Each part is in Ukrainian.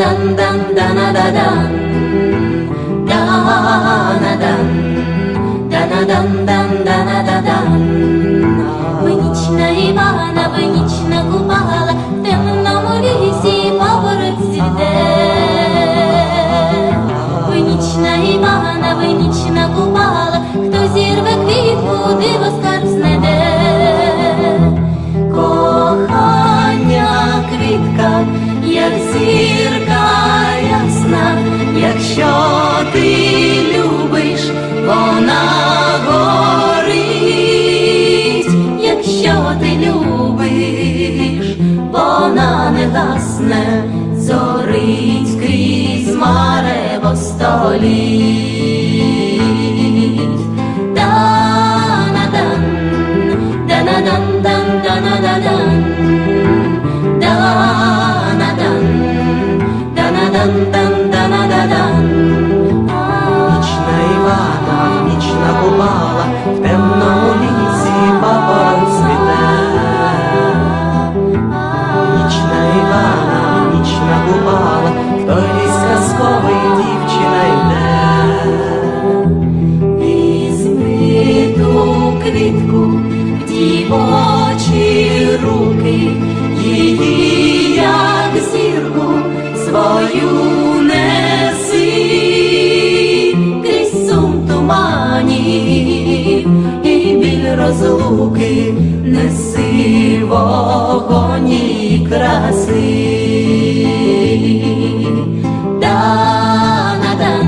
дан дан дана да дан дана dan дана дан дан дана да dan Ви нічна Івана, винічна купала, темному лісі поворот цвіте. Винічна Івана, винічна купала, якщо ти любиш, вона не гасне, зорить крізь марево століть. Да-на-дан, да-на-дан-дан, да-на-да-дан. Да-на-дан, да-на-дан-дан, квітку в дівочі руки, її, як зірку, свою неси, крізь сум туманів і біль розлуки, неси вогонь і краси. Да-на-дан,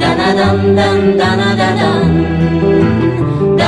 да-на-дан, дан, да-на-да-дан.